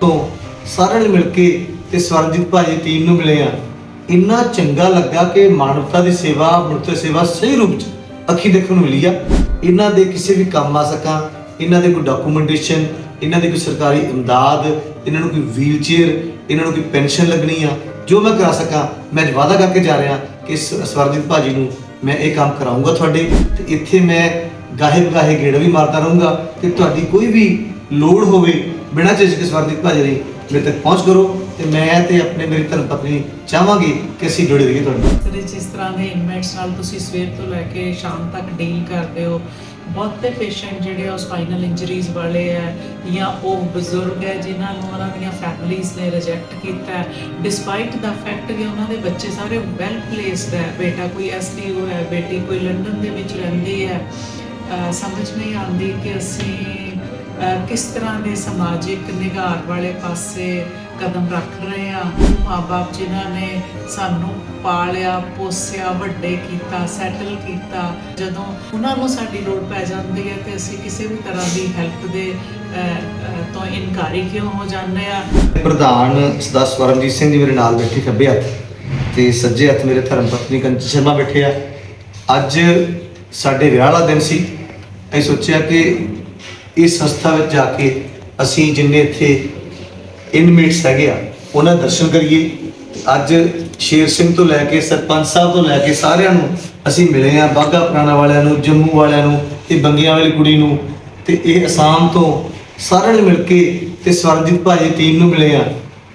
ਤੋਂ ਸਾਰਿਆਂ ਨੇ ਮਿਲ ਕੇ ਤੇ ਸਵਰਜੀਤ ਭਾਜੀ ਟੀਮ ਨੂੰ ਮਿਲੇ ਆ। ਇੰਨਾ ਚੰਗਾ ਲੱਗਾ ਕਿ ਮਾਨਵਤਾ ਦੀ ਸੇਵਾ, ਮਨੁੱਖ ਸੇਵਾ ਸਹੀ ਰੂਪ ਚ ਅੱਖੀ ਦੇਖਣ ਨੂੰ ਮਿਲੀ ਆ। ਇਹਨਾਂ ਦੇ ਕਿਸੇ ਵੀ ਕੰਮ ਆ ਸਕਾਂ, ਇਹਨਾਂ ਦੇ ਕੋਈ ਡਾਕੂਮੈਂਟੇਸ਼ਨ ਇਹਨਾਂ ਦੀ ਕੋਈ ਸਰਕਾਰੀ ਇਮਦਾਦ ਇਹਨਾਂ ਨੂੰ ਕੋਈ ਵੀਲਚੇਅਰ ਇਹਨਾਂ ਨੂੰ ਕੋਈ ਪੈਨਸ਼ਨ ਲੱਗਣੀ ਆ, ਜੋ ਮੈਂ ਕਰਾ ਸਕਾਂ, ਮੈਂ ਅੱਜ ਵਾਅਦਾ ਕਰਕੇ ਜਾ ਰਿਹਾ ਕਿ ਸ- ਸਵਰਜੀਤ ਭਾਜੀ ਨੂੰ ਮੈਂ ਇਹ ਕੰਮ ਕਰਾਉਂਗਾ ਤੁਹਾਡੇ, ਤੇ ਇੱਥੇ ਮੈਂ ਗਾਹੇ ਬਗਾਹੇ ਗੇੜਾ ਵੀ ਮਾਰਦਾ ਰਹੂੰਗਾ ਕਿ ਤੁਹਾਡੀ ਕੋਈ ਵੀ ਲੋੜ ਹੋਵੇ ਬਿਨਾਂ ਝਿਜਕ ਸਵਰਜੀਤ ਭਾਜੀ ਲਈ ਮੇਰੇ ਤੱਕ ਪਹੁੰਚ ਕਰੋ ਤੇ ਮੈਂ ਤੇ ਆਪਣੇ ਮੇਰੀ ਧਰਮ ਪਤਨੀ ਚਾਹਾਂਗੇ ਕਿ ਅਸੀਂ ਜੁੜੇ ਰਹੀਏ ਤੁਹਾਡੇ ਨਾਲ। ਤੇ ਜਿਸ ਤਰ੍ਹਾਂ ਦੇ ਇਨਮੇਟਸ ਨਾਲ ਤੁਸੀਂ ਸਵੇਰ ਤੋਂ ਲੈ ਕੇ ਸ਼ਾਮ ਤੱਕ ਡੀਲ ਕਰਦੇ ਹੋ, ਬਹੁਤੇ ਪੇਸ਼ੈਂਟ ਜਿਹੜੇ ਆ ਸਪਾਈਨਲ ਇੰਜਰੀਜ਼ ਵਾਲੇ ਆ ਜਾਂ ਉਹ ਬਜ਼ੁਰਗ ਹੈ ਜਿਨ੍ਹਾਂ ਨੂੰ ਉਹਨਾਂ ਦੀਆਂ ਫੈਮਿਲੀਆਂ ਨੇ ਰਿਜੈਕਟ ਕੀਤਾ ਡਿਸਪਾਈਟ ਦਾ ਫੈਕਟ ਕਿ ਉਹਨਾਂ ਦੇ ਬੱਚੇ ਸਾਰੇ ਵੈਲ ਪਲੇਸਡ ਹੈ ਬੇਟਾ ਕੋਈ ਐਸਡੀਓ ਹੈ, ਬੇਟੀ ਕੋਈ ਲੰਡਨ ਦੇ ਵਿੱਚ ਰਹਿੰਦੀ ਹੈ ਸਮਝ ਨਹੀਂ ਆਉਂਦੀ ਕਿ ਅਸੀਂ ਕਿਸ ਤਰ੍ਹਾਂ ਦੇ ਸਮਾਜਿਕ ਨਿਗਾਰ ਵਾਲੇ ਪਾਸੇ ਕਦਮ ਰੱਖ ਰਹੇ ਆ? ਮਾਪੇ ਜਿਨ੍ਹਾਂ ਨੇ ਸਾਨੂੰ ਪਾਲਿਆ, ਪੋਸਿਆ, ਵੱਡੇ ਕੀਤਾ ਸੈਟਲ ਕੀਤਾ, ਜਦੋਂ ਉਹਨਾਂ ਨੂੰ ਸਾਡੀ ਲੋੜ ਪੈ ਜਾਂਦੀ ਹੈ ਤੇ ਅਸੀਂ ਕਿਸੇ ਵੀ ਤਰ੍ਹਾਂ ਦੀ ਹੈਲਪ ਦੇ ਤੋਂ ਇਨਕਾਰੀ ਕਿਉਂ ਹੋ ਜਾਂਦੇ ਆ? ਪ੍ਰਧਾਨ ਸਦਾ ਸਵਰਨਜੀਤ ਸਿੰਘ ਜੀ ਮੇਰੇ ਨਾਲ ਬੈਠੇ ਖੱਬੇ ਹੱਥ ਤੇ ਸੱਜੇ ਹੱਥ ਮੇਰੇ ਧਰਮ ਪਤਨੀ ਕੰਚ ਸ਼ਰਮਾ ਬੈਠੇ ਆ। ਅੱਜ ਸਾਡੇ ਵਿਆਹ ਵਾਲਾ ਦਿਨ ਸੀ। ਅਸੀਂ ਸੋਚਿਆ ਕਿ ਇਸ ਸੰਸਥਾ ਵਿੱਚ ਜਾ ਕੇ ਅਸੀਂ ਜਿੰਨੇ ਇੱਥੇ ਇਨਮੇਟਸ ਹੈਗੇ ਆ, ਉਹਨਾਂ ਦਰਸ਼ਨ ਕਰੀਏ। ਅੱਜ ਸ਼ੇਰ ਸਿੰਘ ਤੋਂ ਲੈ ਕੇ ਸਰਪੰਚ ਸਾਹਿਬ ਤੋਂ ਲੈ ਕੇ ਸਾਰਿਆਂ ਨੂੰ ਅਸੀਂ ਮਿਲੇ ਆ ਬਾਗਾ ਪੁਰਾਣਾ ਵਾਲਿਆਂ ਨੂੰ, ਜੰਮੂ ਵਾਲਿਆਂ ਨੂੰ ਤੇ ਬੰਗੀਆਂ ਵਾਲੀ ਕੁੜੀ ਨੂੰ ਤੇ ਇਹ ਅਸਾਮ ਤੋਂ ਸਾਰਿਆਂ ਨੇ ਮਿਲ ਕੇ ਤੇ ਸਵਰਜੀਤ ਭਾਜੀ ਟੀਮ ਨੂੰ ਮਿਲੇ ਆ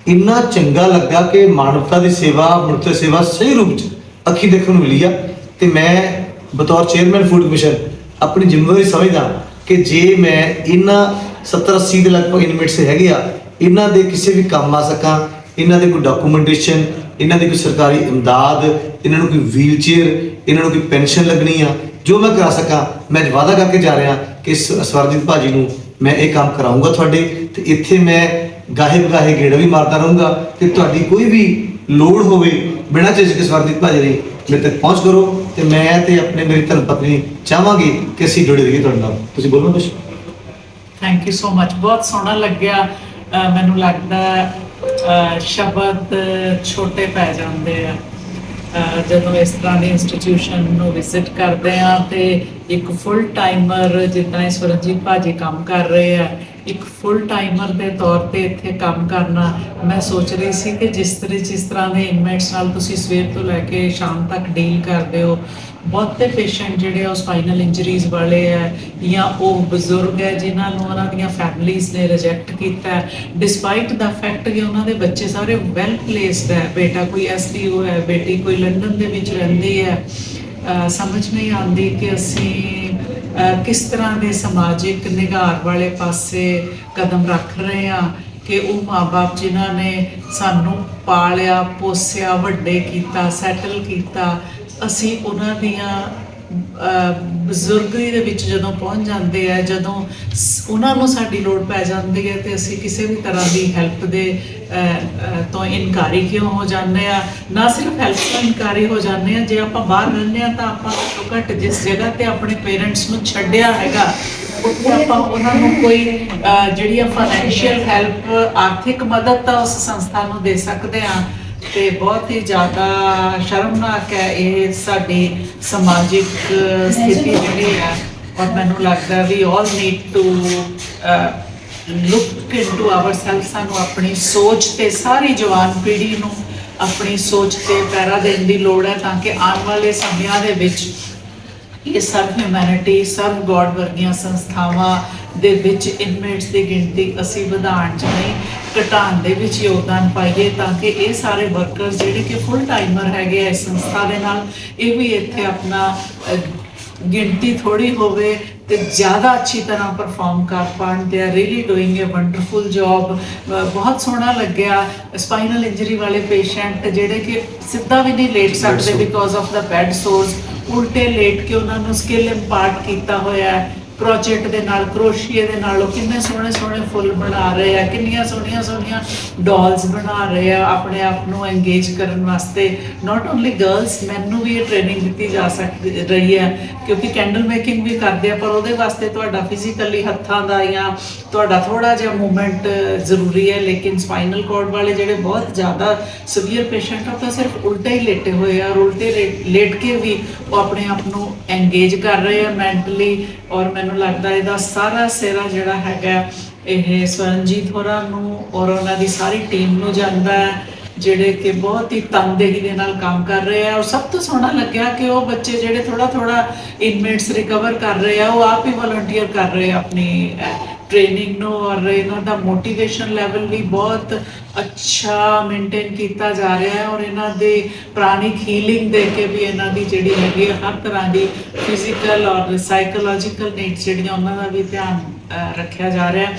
ਇੰਨਾ ਚੰਗਾ ਲੱਗਾ ਕਿ ਮਾਨਵਤਾ ਦੀ ਸੇਵਾ, ਮਨੁੱਖ ਸੇਵਾ ਸਹੀ ਰੂਪ ਚ ਅੱਖੀ ਦੇਖਣ ਨੂੰ ਮਿਲੀ ਆ। ਤੇ ਮੈਂ ਬਤੌਰ ਚੇਅਰਮੈਨ ਫੂਡ ਕਮਿਸ਼ਨ ਆਪਣੀ ਜ਼ਿੰਮੇਵਾਰੀ ਸਮਝਦਾ ਕਿ ਜੇ ਮੈਂ ਇਹਨਾਂ 70 80 ਦੇ ਲਗਭਗ ਇਨਵਿਟਸ ਹੈਗੇ ਆ, ਇਹਨਾਂ ਦੇ ਕਿਸੇ ਵੀ ਕੰਮ ਆ ਸਕਾਂ, ਇਹਨਾਂ ਦੇ ਕੋਈ ਡਾਕੂਮੈਂਟੇਸ਼ਨ ਇਹਨਾਂ ਦੀ ਕੋਈ ਸਰਕਾਰੀ ਇਮਦਾਦ, ਇਹਨਾਂ ਨੂੰ ਕੋਈ ਵੀਲਚੇਅਰ ਇਹਨਾਂ ਨੂੰ ਕੋਈ ਪੈਨਸ਼ਨ ਲੱਗਣੀ ਆ, ਜੋ ਮੈਂ ਕਰਾ ਸਕਾਂ, ਮੈਂ ਵਾਅਦਾ ਕਰਕੇ ਜਾ ਰਿਹਾ ਕਿ ਸ- ਸਵਰਜੀਤ ਭਾਜੀ ਨੂੰ ਮੈਂ ਇਹ ਕੰਮ ਕਰਾਉਂਗਾ ਤੁਹਾਡੇ, ਤੇ ਇੱਥੇ ਮੈਂ ਗਾਹੇ ਬਗਾਹੇ ਗੇੜਾ ਵੀ ਮਾਰਦਾ ਰਹੂੰਗਾ, ਤੇ ਤੁਹਾਡੀ ਕੋਈ ਵੀ ਲੋੜ ਹੋਵੇ, ਬਿਨਾਂ ਝਿਜਕ ਸਵਰਜੀਤ ਭਾਜੀ ਨੇ ਮੇਰੇ ਤੱਕ ਪਹੁੰਚ ਕਰੋ। ਤੇ ਮੈਂ ਤੇ ਆਪਣੇ ਮੇਰੀ ਧਰਮ ਪਤਨੀ ਚਾਹਾਂਗੇ ਕਿ ਅਸੀਂ ਜੁੜੇ ਰਹੀਏ ਤੁਹਾਡੇ ਨਾਲ। ਤੁਸੀਂ ਬੋਲੋ ਕੁਛ। ਥੈਂਕ ਯੂ ਸੋ ਮਚ ਬਹੁਤ ਸੋਹਣਾ ਲੱਗਿਆ। ਅਹ ਮੈਨੂੰ ਲੱਗਦਾ ਅਹ ਸ਼ਬਦ ਛੋਟੇ ਪੈ ਜਾਂਦੇ ਆ। ਅਹ ਜਦੋਂ ਇਸ ਤਰ੍ਹਾਂ ਦੇ ਇੰਸਟੀਟਿਊਸ਼ਨ ਨੂੰ ਵਿਜ਼ਿਟ ਕਰਦੇ ਆ ਤੇ ਇੱਕ ਫੁੱਲ ਟਾਈਮਰ ਜਿੱਦਾਂ ਇਸ ਵਰਜੀਤ ਭਾਜੀ ਕੰਮ ਕਰ ਰਹੇ ਆ ਇੱਕ ਫੁੱਲ ਟਾਈਮਰ ਦੇ ਤੌਰ ਤੇ ਇੱਥੇ ਕੰਮ ਕਰਨਾ ਮੈਂ ਸੋਚ ਰਹੀ ਸੀ ਕਿ ਜਿਸ ਤਰ੍ਹਾਂ ਜਿਸ ਤਰ੍ਹਾਂ ਦੇ ਇਨਮੇਟਸ ਨਾਲ ਤੁਸੀਂ ਸਵੇਰ ਤੋਂ ਲੈ ਕੇ ਸ਼ਾਮ ਤੱਕ ਡੀਲ ਕਰਦੇ ਹੋ, ਬਹੁਤੇ ਪੇਸ਼ੈਂਟ ਜਿਹੜੇ ਆ ਸਪਾਈਨਲ ਇੰਜਰੀਜ਼ ਵਾਲੇ ਆ ਜਾਂ ਉਹ ਬਜ਼ੁਰਗ ਹੈ ਜਿਨ੍ਹਾਂ ਨੂੰ ਉਹਨਾਂ ਦੀਆਂ ਫੈਮਿਲੀਆਂ ਨੇ ਰਿਜੈਕਟ ਕੀਤਾ ਡਿਸਪਾਈਟ ਦਾ ਫੈਕਟ ਕਿ ਉਹਨਾਂ ਦੇ ਬੱਚੇ ਸਾਰੇ ਵੈਲ ਪਲੇਸਡ ਹੈ, ਬੇਟਾ ਕੋਈ ਐਸਡੀਓ ਹੈ, ਬੇਟੀ ਕੋਈ ਲੰਡਨ ਦੇ ਵਿੱਚ ਰਹਿੰਦੀ ਹੈ ਸਮਝ ਨਹੀਂ ਆਉਂਦੀ ਕਿ ਅਸੀਂ ਕਿਸ ਤਰ੍ਹਾਂ ਦੇ ਸਮਾਜਿਕ ਨਿਗਾਰ ਵਾਲੇ ਪਾਸੇ ਕਦਮ ਰੱਖ ਰਹੇ ਆ ਕਿ ਉਹ ਮਾਪੇ ਜਿਨ੍ਹਾਂ ਨੇ ਸਾਨੂੰ ਪਾਲਿਆ, ਪੋਸਿਆ, ਵੱਡੇ ਕੀਤਾ, ਸੈਟਲ ਕੀਤਾ, ਅਸੀਂ ਉਹਨਾਂ ਦੀਆਂ ਬਜ਼ੁਰਗੀ ਦੇ ਵਿੱਚ ਜਦੋਂ ਪਹੁੰਚ ਜਾਂਦੇ ਆ, ਜਦੋਂ ਉਹਨਾਂ ਨੂੰ ਸਾਡੀ ਲੋੜ ਪੈ ਜਾਂਦੀ ਹੈ ਤੇ ਅਸੀਂ ਕਿਸੇ ਵੀ ਤਰ੍ਹਾਂ ਦੀ ਹੈਲਪ ਦੇ ਤੋਂ ਇਨਕਾਰੀ ਕਿਉਂ ਹੋ ਜਾਂਦੇ ਆ? ਨਾ ਸਿਰਫ ਹੈਲਪ ਤੋਂ ਇਨਕਾਰੀ ਹੋ ਜਾਂਦੇ ਆ, ਜੇ ਆਪਾਂ ਬਾਹਰ ਰਹਿੰਦੇ ਆ ਤਾਂ ਆਪਾਂ ਘੱਟੋ ਘੱਟ ਜਿਸ ਜਗ੍ਹਾ ਤੇ ਆਪਣੇ ਪੇਰੈਂਟਸ ਨੂੰ ਛੱਡਿਆ ਹੈਗਾ, ਉੱਥੇ ਆਪਾਂ ਉਹਨਾਂ ਨੂੰ ਕੋਈ ਜਿਹੜੀ ਆ ਫਾਈਨੈਂਸ਼ੀਅਲ ਹੈਲਪ ਆਰਥਿਕ ਮਦਦ ਤਾਂ ਉਸ ਸੰਸਥਾ ਨੂੰ ਦੇ ਸਕਦੇ ਆ। ਤੇ ਬਹੁਤ ਹੀ ਜ਼ਿਆਦਾ ਸ਼ਰਮਨਾਕ ਹੈ ਇਹ ਸਾਡੀ ਸਮਾਜਿਕ ਸਥਿਤੀ ਜਿਹੜੀ ਹੈ। ਔਰ ਮੈਨੂੰ ਲੱਗਦਾ we all need to look into ourselves ਸਾਨੂੰ ਆਪਣੀ ਸੋਚ ਤੇ ਸਾਰੀ ਜਵਾਨ ਪੀੜ੍ਹੀ ਨੂੰ ਆਪਣੀ ਸੋਚ ਤੇ ਪੈਰਾ ਦੇਣ ਦੀ ਲੋੜ ਹੈ ਤਾਂ ਕਿ ਆਉਣ ਵਾਲੇ ਸਮਿਆਂ ਦੇ ਵਿੱਚ ਇਹ ਸਰਵ ਹਿਊਮੈਨਿਟੀ ਸਰਵ ਗੋਡ ਵਰਗੀਆਂ ਸੰਸਥਾਵਾਂ ਦੇ ਵਿੱਚ ਇਨਮੇਟਸ ਦੀ ਗਿਣਤੀ ਅਸੀਂ ਵਧਾਉਣ ਚ ਨਹੀਂ ਘਟਾਉਣ ਦੇ ਵਿੱਚ ਯੋਗਦਾਨ ਪਾਈਏ ਤਾਂ ਕਿ ਇਹ ਸਾਰੇ ਵਰਕਰਸ ਜਿਹੜੇ ਕਿ ਫੁੱਲ ਟਾਈਮਰ ਹੈਗੇ ਆ ਇਸ ਸੰਸਥਾ ਦੇ ਨਾਲ ਇਹ ਵੀ ਇੱਥੇ ਆਪਣਾ ਗਿਣਤੀ ਥੋੜੀ ਹੋਵੇ ਤੇ ਜ਼ਿਆਦਾ ਅੱਛੀ ਤਰ੍ਹਾਂ ਪਰਫਾਰਮ ਕਰ ਪਾਣ they are really doing a wonderful job ਬਹੁਤ ਸੋਹਣਾ ਲੱਗਿਆ। ਸਪਾਈਨਲ ਇੰਜਰੀ ਵਾਲੇ ਪੇਸ਼ੈਂਟ ਜਿਹੜੇ ਕਿ ਸਿੱਧਾ ਵੀ ਨਹੀਂ ਲੇਟ ਸਕਦੇ because of the bed sores ਉਲਟੇ ਲੇਟ ਕੇ ਉਹਨਾਂ ਨੂੰ ਸਕਿੱਲ ਇੰਪਾਰਟ ਕੀਤਾ ਹੋਇਆ ਹੈ। ਪ੍ਰੋਜੈਕਟ ਦੇ ਨਾਲ ਕਰੋਸ਼ੀਏ ਦੇ ਨਾਲ ਉਹ ਕਿੰਨੇ ਸੋਹਣੇ ਸੋਹਣੇ ਫੁੱਲ ਬਣਾ ਰਹੇ ਆ, ਕਿੰਨੀਆਂ ਸੋਹਣੀਆਂ ਸੋਹਣੀਆਂ ਡਾਲਸ ਬਣਾ ਰਹੇ ਆ ਆਪਣੇ ਆਪ ਨੂੰ ਐਂਗੇਜ ਕਰਨ ਵਾਸਤੇ। ਨਾਟ ਓਨਲੀ ਗਰਲਸ ਮੈਨੂੰ ਵੀ ਇਹ ਟ੍ਰੇਨਿੰਗ ਦਿੱਤੀ ਜਾ ਸਕਦੀ ਰਹੀ ਹੈ, ਕਿਉਂਕਿ ਕੈਂਡਲ ਮੇਕਿੰਗ ਵੀ ਕਰਦੇ ਆ, ਪਰ ਉਹਦੇ ਵਾਸਤੇ ਤੁਹਾਡਾ ਫਿਜ਼ੀਕਲੀ ਹੱਥਾਂ ਦਾ ਜਾਂ ਤੁਹਾਡਾ ਥੋੜਾ ਜਿਹਾ ਮੂਵਮੈਂਟ ਜ਼ਰੂਰੀ ਹੈ, ਲੇਕਿਨ ਸਪਾਈਨਲ ਕੋਰਡ ਵਾਲੇ ਜਿਹੜੇ ਬਹੁਤ ਜ਼ਿਆਦਾ ਸਿਵੀਅਰ ਪੇਸ਼ੈਂਟ ਆ ਤਾਂ ਸਿਰਫ ਉਲਟੇ ਹੀ ਲੇਟੇ ਹੋਏ ਆ ਔਰ ਉਲਟੇ ਲੇ- ਲੇਟ ਕੇ ਵੀ ਉਹ ਆਪਣੇ ਆਪ ਨੂੰ ਐਂਗੇਜ ਕਰ ਰਹੇ ਆ ਮੈਂਟਲੀ ਔਰ ਮੈਨੂੰ ਲੱਗਦਾ ਇਹਦਾ ਸਾਰਾ ਸਿਰਾ ਜਿਹੜਾ ਹੈਗਾ ਇਹ ਸਵਰਨਜੀਤ ਹੋਰਾਂ ਨੂੰ ਔਰ ਉਹਨਾਂ ਦੀ ਸਾਰੀ ਟੀਮ ਨੂੰ ਜਾਂਦਾ ਹੈ, ਜਿਹੜੇ ਕਿ ਬਹੁਤ ਹੀ ਤਨਦੇਹੀ ਦੇ ਨਾਲ ਕੰਮ ਕਰ ਰਹੇ ਆ। ਔਰ ਸਭ ਤੋਂ ਸੋਹਣਾ ਲੱਗਿਆ ਕਿ ਉਹ ਬੱਚੇ ਜਿਹੜੇ ਥੋੜਾ ਥੋੜਾ ਇਨਮੇਟਸ ਰਿਕਵਰ ਕਰ ਰਹੇ ਆ, ਉਹ ਆਪ ਹੀ ਵਲੰਟੀਅਰ ਕਰ ਰਹੇ ਆ ਆਪਣੀ ਟ੍ਰੇਨਿੰਗ ਨੂੰ ਔਰ ਇਹਨਾਂ ਦਾ ਮੋਟੀਵੇਸ਼ਨ ਲੈਵਲ ਵੀ ਬਹੁਤ ਅੱਛਾ ਮੇਨਟੇਨ ਕੀਤਾ ਜਾ ਰਿਹਾ ਹੈ ਔਰ ਇਹਨਾਂ ਦੇ ਪ੍ਰਾਣਿਕ ਹੀਲਿੰਗ ਦੇ ਕੇ ਵੀ ਇਹਨਾਂ ਦੀ ਜਿਹੜੀ ਹੈਗੀ ਹੈ ਹਰ ਤਰ੍ਹਾਂ ਦੀ ਫਿਜ਼ੀਕਲ ਔਰ ਸਾਈਕੋਲੋਜੀਕਲ ਨੀਡਸ ਜਿਹੜੀਆਂ ਉਹਨਾਂ ਦਾ ਵੀ ਧਿਆਨ ਅਹ, ਰੱਖਿਆ ਜਾ ਰਿਹਾ ਹੈ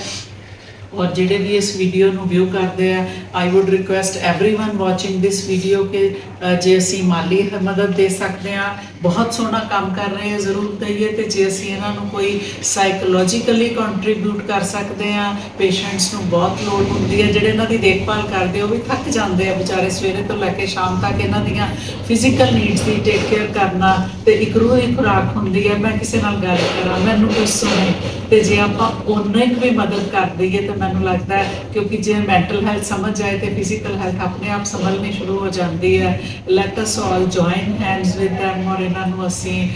ਔਰ ਜਿਹੜੇ ਵੀ ਇਸ ਵੀਡੀਓ ਨੂੰ ਵਿਊ ਕਰਦੇ ਆ I would request everyone watching this video ਕਿ ਅ, ਜੇ ਅਸੀਂ ਮਾਲੀ ਮਦਦ ਦੇ ਸਕਦੇ ਆ ਬਹੁਤ ਸੋਹਣਾ ਕੰਮ ਕਰ ਰਹੇ ਆ ਜ਼ਰੂਰ ਦਈਏ ਤੇ ਜੇ ਅਸੀਂ ਇਹਨਾਂ ਨੂੰ ਕੋਈ ਸਾਈਕੋਲੋਜੀਕਲੀ ਕੰਟਰੀਬਿਊਟ ਕਰ ਸਕਦੇ ਆ ਪੇਸ਼ੈਂਟਸ ਨੂੰ ਬਹੁਤ ਲੋੜ ਹੁੰਦੀ ਹੈ ਜਿਹੜੇ ਇਹਨਾਂ ਦੀ ਦੇਖਭਾਲ ਕਰਦੇ ਆ, ਉਹ ਵੀ ਥੱਕ ਜਾਂਦੇ ਆ ਵਿਚਾਰੇ ਸਵੇਰੇ ਤੋਂ ਲੈ ਕੇ ਸ਼ਾਮ ਤੱਕ ਇਹਨਾਂ ਦੀਆਂ ਫਿਜ਼ੀਕਲ ਨੀਡਸ ਦੀ ਟੇਕ ਕੇਅਰ ਕਰਨਾ ਤੇ ਇੱਕ ਰੂਹ ਦੀ ਖੁਰਾਕ ਹੁੰਦੀ ਹੈ ਮੈਂ ਕਿਸੇ ਨਾਲ ਗੱਲ ਕਰਾਂ ਮੈਨੂੰ ਕੋਈ ਸੁਣੇ ਤੇ ਜੇ ਆਪਾਂ ਉਹਨੇ ਕੁ ਵੀ ਮਦਦ ਕਰ ਦਈਏ ਤਾਂ ਮੈਨੂੰ ਲੱਗਦਾ ਕਿਉਂਕਿ ਜੇ ਮੈਂਟਲ ਹੈਲਥ ਸਮਝ ਜਾਏ ਤੇ ਫਿਜ਼ੀਕਲ ਹੈਲਥ ਆਪਣੇ ਆਪ ਸੰਭਲਣੀ ਸ਼ੁਰੂ ਹੋ ਜਾਂਦੀ ਹੈ। Let us all join hands with them ਔਰ ਇਹਨਾਂ ਨੂੰ ਅਸੀਂ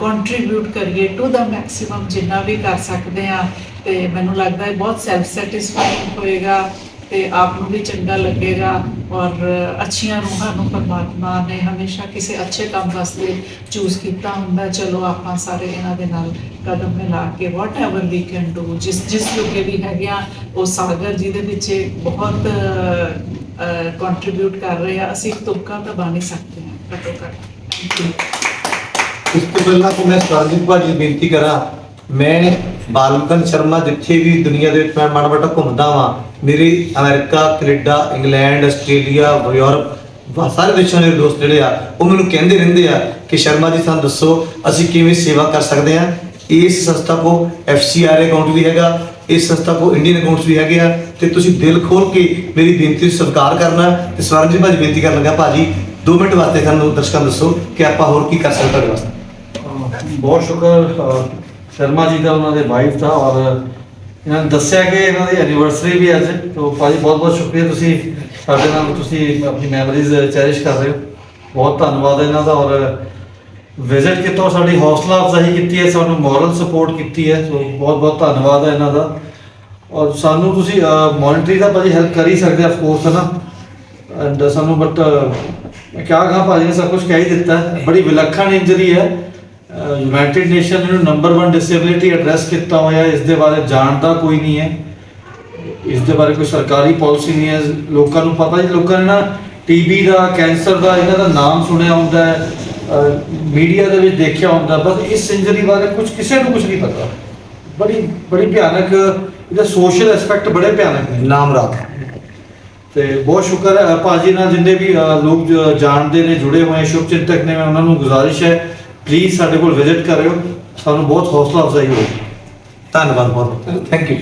ਕੰਟਰੀਬਿਊਟ ਕਰੀਏ ਟੂ ਦਾ ਮੈਕਸਿਮਮ ਜਿੰਨਾ ਵੀ ਕਰ ਸਕਦੇ ਆ ਤੇ ਮੈਨੂੰ ਲੱਗਦਾ ਹੈ ਬਹੁਤ ਸੈਲਫ ਸੈਟੀਸਫਾਈਂਗ ਹੋਏਗਾ ਤੇ ਆਪ ਨੂੰ ਵੀ ਚੰਗਾ ਲੱਗੇਗਾ ਔਰ ਅੱਛੀਆਂ ਰੂਹਾਂ ਨੂੰ ਪਰਮਾਤਮਾ ਨੇ ਹਮੇਸ਼ਾ ਕਿਸੇ ਅੱਛੇ ਕੰਮ ਵਾਸਤੇ ਚੂਜ਼ ਕੀਤਾ ਹੁੰਦਾ। ਚਲੋ ਆਪਾਂ ਸਾਰੇ ਇਹਨਾਂ ਦੇ ਨਾਲ ਕਦਮ ਮਿਲਾ ਕੇ whatever we can do ਜਿਸ ਜਿਸ ਲੋਕੇ ਵੀ ਹੈਗੇ ਹੈਗਿਆ ਉਹ ਸਾਗਰ ਜਿਹਦੇ ਵਿੱਚ ਬਹੁਤ ਕੰਟਰੀਬਿਊਟ ਕਰ ਰਹੇ ਆ। ਅਸੀਂ ਇੱਕ ਤੁਪਕਾ ਤਾਂ ਬਣ ਹੀ ਸਕਦੇ ਹਾਂ। ਘੱਟੋ ਘੱਟ। ਥੈਂਕ ਯੂ ਇਸ ਤੋਂ ਪਹਿਲਾਂ ਕਿ ਮੈਂ ਸਰਜੀਤ ਭਾਜੀ ਬੇਨਤੀ ਕਰਾਂ, ਮੈਂ ਬਾਲਮਕਨ ਸ਼ਰਮਾ ਜਿੱਥੇ ਵੀ ਦੁਨੀਆ ਦੇ ਵਿੱਚ ਮੈਂ ਮਾੜਾ ਮਾੜਾ ਘੁੰਮਦਾ ਵਾਂ, ਮੇਰੇ America, Canada, England, Australia, Europe ਸਾਰੇ ਦੇਸ਼ਾਂ ਦੇ ਦੋਸਤ ਜਿਹੜੇ ਆ, ਉਹ ਮੈਨੂੰ ਕਹਿੰਦੇ ਰਹਿੰਦੇ ਆ ਕਿ ਸ਼ਰਮਾ ਜੀ, ਸਾਨੂੰ ਦੱਸੋ, ਅਸੀਂ ਕਿਵੇਂ ਸੇਵਾ ਕਰ ਸਕਦੇ ਆ ਇਸ ਸੰਸਥਾ ਕੋ ਐਫਸੀਆਰ ਅਕਾਊਂਟ ਵੀ ਹੈਗਾ ਇਸ ਸੰਸਥਾ ਕੋ ਇੰਡੀਅਨ ਅਕਾਊਂਟਸ ਵੀ ਹੈਗੇ ਆ ਤੇ ਤੁਸੀਂ ਦਿਲ ਖੋਲ ਕੇ ਮੇਰੀ ਬੇਨਤੀ ਨੂੰ ਸਤਿਕਾਰ ਕਰਨਾ ਤੇ ਸਵਰਨਜੀਤ ਭਾਜੀ ਬੇਨਤੀ ਕਰਨ ਲੱਗਾ, ਭਾਜੀ 2 ਮਿੰਟ ਵਾਸਤੇ ਸਾਨੂੰ ਦਰਸ਼ਕਾਂ ਦੱਸੋ ਕਿ ਆਪਾਂ ਹੋਰ ਕੀ ਕਰ ਸਕਦੇ ਤੁਹਾਡੇ ਵਾਸਤੇ। ਬਹੁਤ ਸ਼ੁਕਰ ਸ਼ਰਮਾ ਜੀ ਦਾ, ਉਹਨਾਂ ਦੇ ਵਾਈਫ ਦਾ ਔਰ ਇਹਨਾਂ ਨੇ ਦੱਸਿਆ ਕਿ ਇਹਨਾਂ ਦੀ ਐਨੀਵਰਸਰੀ ਵੀ ਅੱਜ, ਤੋਂ ਭਾਜੀ ਬਹੁਤ ਬਹੁਤ ਸ਼ੁਕਰੀਆ ਤੁਸੀਂ ਸਾਡੇ ਨਾਲ, ਤੁਸੀਂ ਆਪਣੀ ਮੈਮਰੀਜ਼ ਚੈਰਿਸ਼ ਕਰ ਰਹੇ ਹੋ। ਬਹੁਤ ਧੰਨਵਾਦ ਇਹਨਾਂ ਦਾ ਔਰ ਵਿਜ਼ਿਟ ਕੀਤਾ ਔਰ ਸਾਡੀ ਹੌਸਲਾ ਅਫਜ਼ਾਈ ਕੀਤੀ ਹੈ, ਸਾਨੂੰ ਮੋਰਲ ਸਪੋਰਟ ਕੀਤੀ ਹੈ, ਸੋ ਬਹੁਤ ਬਹੁਤ ਧੰਨਵਾਦ ਹੈ ਇਹਨਾਂ ਦਾ। ਔਰ ਸਾਨੂੰ ਤੁਸੀਂ ਮੋਨਿਟਰੀ ਦਾ ਭਾਜੀ ਹੈਲਪ ਕਰ ਹੀ ਸਕਦੇ ਆਫ ਕੋਰਸ ਹੈ ਨਾ। ਐਂਡ ਸਾਨੂੰ ਬਟ ਮੈਂ ਕਿਹਾ ਕਹਾਂ ਭਾਜੀ ਨੇ ਸਭ ਕੁਝ ਕਹਿ ਹੀ ਦਿੱਤਾ ਹੈ। ਬੜੀ ਵਿਲੱਖਣ ਇੰਜਰੀ ਹੈ। ਯੂਨਾਈਟਿਡ ਨੇਸ਼ਨ ਨੇ ਨੰਬਰ 1 ਡਿਸੇਬਿਲਿਟੀ ਐਡਰੈਸ ਕੀਤਾ ਹੋਇਆ ਇਸ ਦੇ ਬਾਰੇ ਜਾਣਦਾ ਕੋਈ ਨਹੀਂ ਹੈ। ਇਸ ਦੇ ਬਾਰੇ ਕੋਈ ਸਰਕਾਰੀ ਪਾਲਿਸੀ ਨਹੀਂ ਹੈ। ਲੋਕਾਂ ਨੂੰ ਪਤਾ ਜੀ ਲੋਕਾਂ ਨੇ ਨਾ ਟੀਬੀ ਦਾ ਕੈਂਸਰ ਦਾ ਇਹਨਾਂ ਦਾ ਨਾਮ ਸੁਣਿਆ ਹੁੰਦਾ ਹੈ। ਮੀਡੀਆ ਦੇ ਵਿੱਚ ਦੇਖਿਆ ਹੁੰਦਾ, ਬਸ ਇਸ ਇੰਜਰੀ ਬਾਰੇ ਕੁਝ ਕਿਸੇ ਨੂੰ ਕੁਝ ਨਹੀਂ ਪਤਾ। ਬੜੀ ਬੜੀ ਭਿਆਨਕ, ਇਹਦਾ ਸੋਸ਼ਲ ਐਸਪੈਕਟ ਬੜੇ ਭਿਆਨਕ ਨੇ। ਨਾਮ ਰਾਤ। ਤੇ ਬਹੁਤ ਸ਼ੁਕਰ ਹੈ ਭਾਜੀ ਨਾਲ ਜਿੰਨੇ ਵੀ ਲੋਕ ਜਾਣਦੇ ਨੇ, ਜੁੜੇ ਹੋਏ ਸ਼ੁਭ ਚਿੰਤਕ ਨੇ, ਮੈਂ ਉਹਨਾਂ ਨੂੰ ਗੁਜ਼ਾਰਿਸ਼ ਹੈ ਪਲੀਜ਼ ਸਾਡੇ ਕੋਲ ਵਿਜ਼ਿਟ ਕਰਿਓ। ਸਾਨੂੰ ਬਹੁਤ ਹੌਸਲਾ ਅਫਜ਼ਾਈ ਹੋਏਗੀ ਧੰਨਵਾਦ ਬਹੁਤ। Thank you